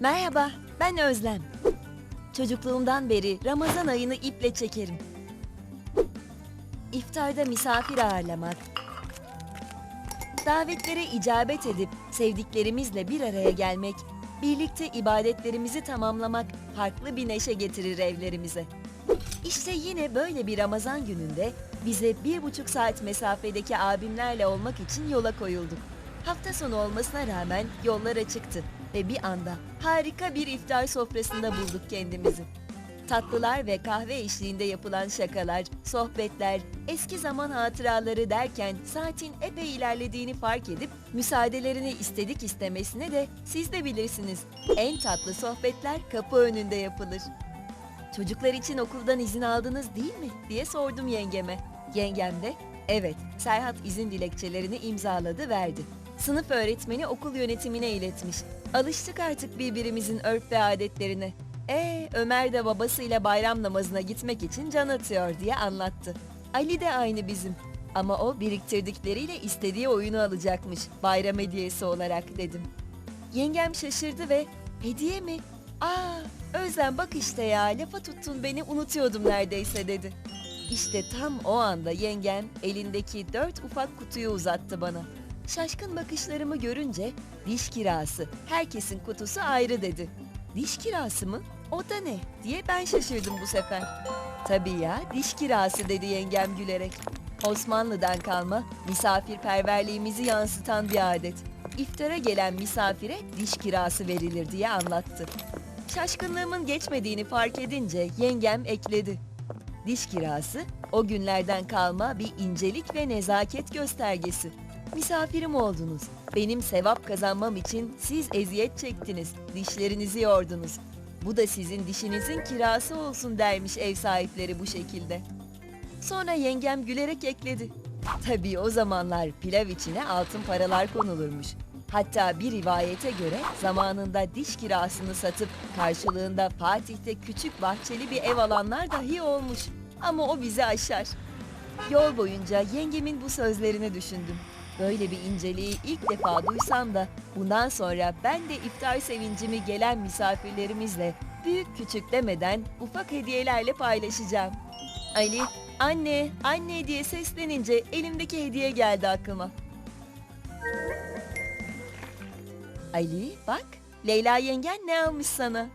Merhaba, ben Özlem. Çocukluğumdan beri Ramazan ayını iple çekerim. İftarda misafir ağırlamak, davetlere icabet edip sevdiklerimizle bir araya gelmek, birlikte ibadetlerimizi tamamlamak farklı bir neşe getirir evlerimize. İşte yine böyle bir Ramazan gününde bize bir buçuk saat mesafedeki abimlerle olmak için yola koyulduk. Hafta sonu olmasına rağmen yollar açıktı ve bir anda harika bir iftar sofrasında bulduk kendimizi. Tatlılar ve kahve eşliğinde yapılan şakalar, sohbetler, eski zaman hatıraları derken saatin epey ilerlediğini fark edip müsaadelerini istedik istemesine de siz de bilirsiniz. En tatlı sohbetler kapı önünde yapılır. Çocuklar için okuldan izin aldınız değil mi diye sordum yengeme. Yengem de evet Serhat izin dilekçelerini imzaladı verdi. Sınıf öğretmeni okul yönetimine iletmiş. Alıştık artık birbirimizin örf ve adetlerine. E Ömer de babasıyla bayram namazına gitmek için can atıyor diye anlattı. Ali de aynı bizim. Ama o biriktirdikleriyle istediği oyunu alacakmış bayram hediyesi olarak dedim. Yengem şaşırdı ve hediye mi? Aa Özlem bak işte ya lafa tuttun beni unutuyordum neredeyse dedi. İşte tam o anda yengem elindeki dört ufak kutuyu uzattı bana. Şaşkın bakışlarımı görünce diş kirası, herkesin kutusu ayrı dedi. Diş kirası mı? O da ne? diye ben şaşırdım bu sefer. Tabii ya diş kirası dedi yengem gülerek. Osmanlı'dan kalma misafirperverliğimizi yansıtan bir adet. İftara gelen misafire diş kirası verilir diye anlattı. Şaşkınlığımın geçmediğini fark edince yengem ekledi. Diş kirası o günlerden kalma bir incelik ve nezaket göstergesi. Misafirim oldunuz. Benim sevap kazanmam için siz eziyet çektiniz, dişlerinizi yordunuz. Bu da sizin dişinizin kirası olsun dermiş ev sahipleri bu şekilde. Sonra yengem gülerek ekledi. Tabii o zamanlar pilav içine altın paralar konulurmuş. Hatta bir rivayete göre zamanında diş kirasını satıp karşılığında Fatih'te küçük bahçeli bir ev alanlar dahi olmuş. Ama o bizi aşar. Yol boyunca yengemin bu sözlerini düşündüm. Böyle bir inceliği ilk defa duysam da bundan sonra ben de iftar sevincimi gelen misafirlerimizle büyük küçük demeden ufak hediyelerle paylaşacağım. Ali, anne, anne diye seslenince elimdeki hediye geldi aklıma. Ali, bak, Leyla yengen ne almış sana?